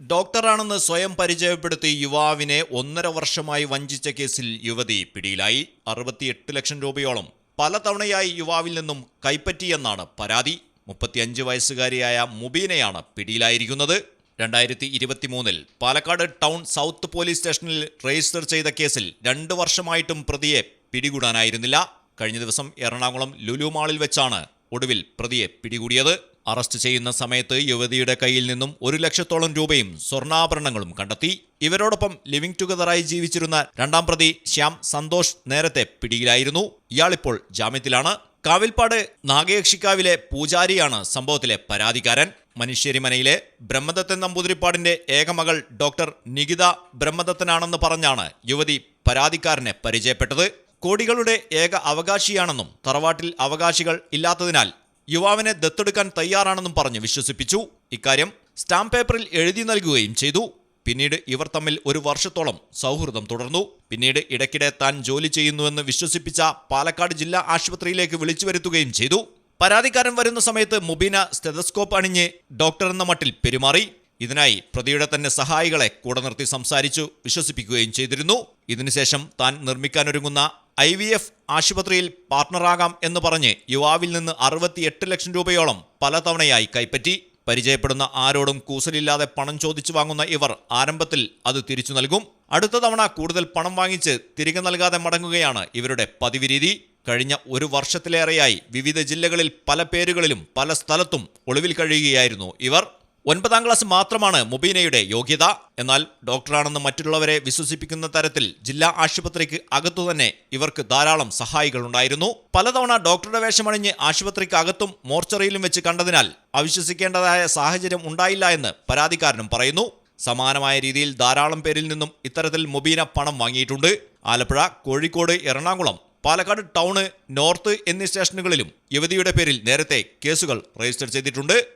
ഡോക്ടറാണെന്ന് സ്വയം പരിചയപ്പെടുത്തി യുവാവിനെ ഒന്നര വർഷമായി വഞ്ചിച്ച കേസിൽ യുവതി പിടിയിലായി. അറുപത്തിയെട്ട് ലക്ഷം രൂപയോളം പലതവണയായി യുവാവിൽ നിന്നും കൈപ്പറ്റിയെന്നാണ് പരാതി. മുപ്പത്തിയഞ്ച് വയസ്സുകാരിയായ മുബീനയാണ് പിടിയിലായിരിക്കുന്നത്. രണ്ടായിരത്തി ഇരുപത്തിമൂന്നിൽ പാലക്കാട് ടൗൺ സൗത്ത് പോലീസ് സ്റ്റേഷനിൽ രജിസ്റ്റർ ചെയ്ത കേസിൽ രണ്ട് വർഷമായിട്ടും പ്രതിയെ പിടികൂടാനായിരുന്നില്ല. കഴിഞ്ഞ ദിവസം എറണാകുളം ലുലു മാളിൽ വെച്ചാണ് ഒടുവിൽ പ്രതിയെ പിടികൂടിയത്. അറസ്റ്റ് ചെയ്യുന്ന സമയത്ത് യുവതിയുടെ കയ്യിൽ നിന്നും ഒരു ലക്ഷത്തോളം രൂപയും സ്വർണാഭരണങ്ങളും കണ്ടെത്തി. ഇവരോടൊപ്പം ലിവിംഗ് ടുഗദറായി ജീവിച്ചിരുന്ന രണ്ടാം പ്രതി ശ്യാം സന്തോഷ് നേരത്തെ പിടിയിലായിരുന്നു. ഇയാളിപ്പോൾ ജാമ്യത്തിലാണ്. കാവിൽപ്പാട് നാഗയക്ഷിക്കാവിലെ പൂജാരിയാണ് സംഭവത്തിലെ പരാതിക്കാരൻ. മനുഷ്യരിമനയിലെ ബ്രഹ്മദത്തൻ നമ്പൂതിരിപ്പാടിന്റെ ഏകമകൾ ഡോക്ടർ നികിത ബ്രഹ്മദത്തനാണെന്ന് പറഞ്ഞാണ് യുവതി പരാതിക്കാരനെ പരിചയപ്പെട്ടത്. കോടികളുടെ ഏക അവകാശിയാണെന്നും തറവാട്ടിൽ അവകാശികൾ ഇല്ലാത്തതിനാൽ യുവാവിനെ ദത്തെടുക്കാൻ തയ്യാറാണെന്നും പറഞ്ഞ് വിശ്വസിപ്പിച്ചു. ഇക്കാര്യം സ്റ്റാമ്പ് പേപ്പറിൽ എഴുതി നൽകുകയും ചെയ്തു. പിന്നീട് ഇവർ തമ്മിൽ ഒരു വർഷത്തോളം സൗഹൃദം തുടർന്നു. പിന്നീട് ഇടയ്ക്കിടെ താൻ ജോലി ചെയ്യുന്നുവെന്ന് വിശ്വസിപ്പിച്ച പാലക്കാട് ജില്ലാ ആശുപത്രിയിലേക്ക് വിളിച്ചു വരുത്തുകയും ചെയ്തു. പരാതിക്കാരൻ വരുന്ന സമയത്ത് മുബീന സ്റ്റെതസ്കോപ്പ് അണിഞ്ഞ് ഡോക്ടർ എന്ന മട്ടിൽ പെരുമാറി. ഇതിനായി പ്രതിയുടെ തന്നെ സഹായികളെ കൂടെ നിർത്തി സംസാരിച്ചു വിശ്വസിപ്പിക്കുകയും ചെയ്തിരുന്നു. ഇതിനുശേഷം താൻ നിർമ്മിക്കാനൊരുങ്ങുന്ന ഐ വി എഫ് ആശുപത്രിയിൽ പാർട്ണറാകാം എന്ന് പറഞ്ഞ് യുവാവിൽ നിന്ന് അറുപത്തിയെട്ട് ലക്ഷം രൂപയോളം പലതവണയായി കൈപ്പറ്റി. പരിചയപ്പെടുന്ന ആരോടും കൂസലില്ലാതെ പണം ചോദിച്ചു വാങ്ങുന്ന ഇവർ ആരംഭത്തിൽ അത് തിരിച്ചു നൽകും. അടുത്ത തവണ കൂടുതൽ പണം വാങ്ങിച്ച് തിരികെ നൽകാതെ മടങ്ങുകയാണ് ഇവരുടെ പതിവ് രീതി. കഴിഞ്ഞ ഒരു വർഷത്തിലേറെയായി വിവിധ ജില്ലകളിൽ പല പേരുകളിലും പല സ്ഥലത്തും ഒളിവിൽ കഴിയുകയായിരുന്നു ഇവർ. ഒൻപതാം ക്ലാസ് മാത്രമാണ് മുബീനയുടെ യോഗ്യത. എന്നാൽ ഡോക്ടറാണെന്ന് മറ്റുള്ളവരെ വിശ്വസിപ്പിക്കുന്ന തരത്തിൽ ജില്ലാ ആശുപത്രിക്ക് അകത്തുതന്നെ ഇവർക്ക് ധാരാളം സഹായികളുണ്ടായിരുന്നു. പലതവണ ഡോക്ടറുടെ വേഷമണിഞ്ഞ് ആശുപത്രിക്ക് അകത്തും മോർച്ചറിയിലും വെച്ച് കണ്ടതിനാൽ അവിശ്വസിക്കേണ്ടതായ സാഹചര്യം ഉണ്ടായില്ല എന്ന് പരാതിക്കാരനും പറയുന്നു. സമാനമായ രീതിയിൽ ധാരാളം പേരിൽ നിന്നും ഇത്തരത്തിൽ മുബീന പണം വാങ്ങിയിട്ടുണ്ട്. ആലപ്പുഴ കോഴിക്കോട് എറണാകുളം പാലക്കാട് ടൗണ് നോർത്ത് എന്നീ സ്റ്റേഷനുകളിലും യുവതിയുടെ പേരിൽ നേരത്തെ കേസുകൾ രജിസ്റ്റർ ചെയ്തിട്ടുണ്ട്.